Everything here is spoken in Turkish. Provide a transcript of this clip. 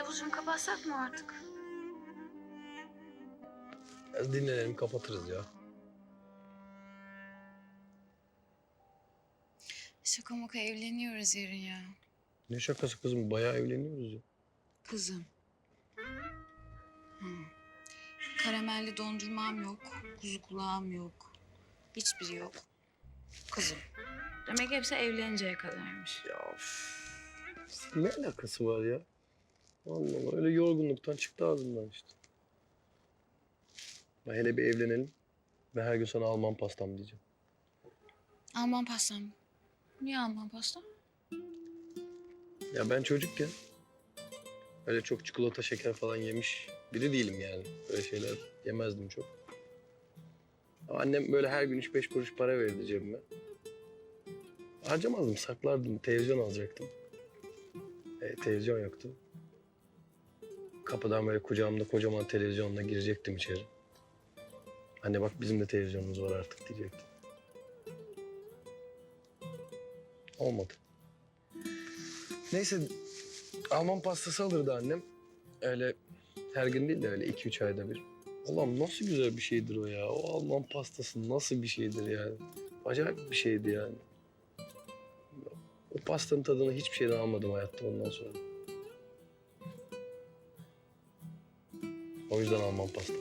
Ne Yavuzcuğum kapatsak mı artık? Biraz dinlenelim kapatırız ya. Şaka maka evleniyoruz yarın ya. Ne şakası kızım bayağı evleniyoruz ya. Kızım. Hı. Karamelli dondurmam yok. Kuzu kulağım yok. Hiçbiri yok. Kızım. Demek hepsi evleninceye kadarmış. Ya üf. Ne alakası var ya? Allah Allah öyle yorgunluktan çıktı ağzımdan işte. Ya hele bir evlenelim. Ben her gün sana Alman pastam diyeceğim. Alman pastam. Niye Alman pasta? Ya ben çocukken öyle çok çikolata şeker falan yemiş biri değilim yani. Böyle şeyler yemezdim çok. Ama annem böyle her gün üç beş kuruş para verirdi cebime. Harcamazdım, saklardım. Televizyon alacaktım. E, televizyon yoktu. Kapıdan böyle kucağımda kocaman televizyonla girecektim içeri. Anne bak bizim de televizyonumuz var artık diyecektim. Olmadı. Neyse Alman pastası alırdı annem. Öyle her gün değil de öyle iki üç ayda bir. Ulan nasıl güzel bir şeydir o ya. O Alman pastası nasıl bir şeydir yani. Acayip bir şeydi yani. O pastanın tadını hiçbir şeyden almadım hayatta ondan sonra. O yüzden Alman pasta.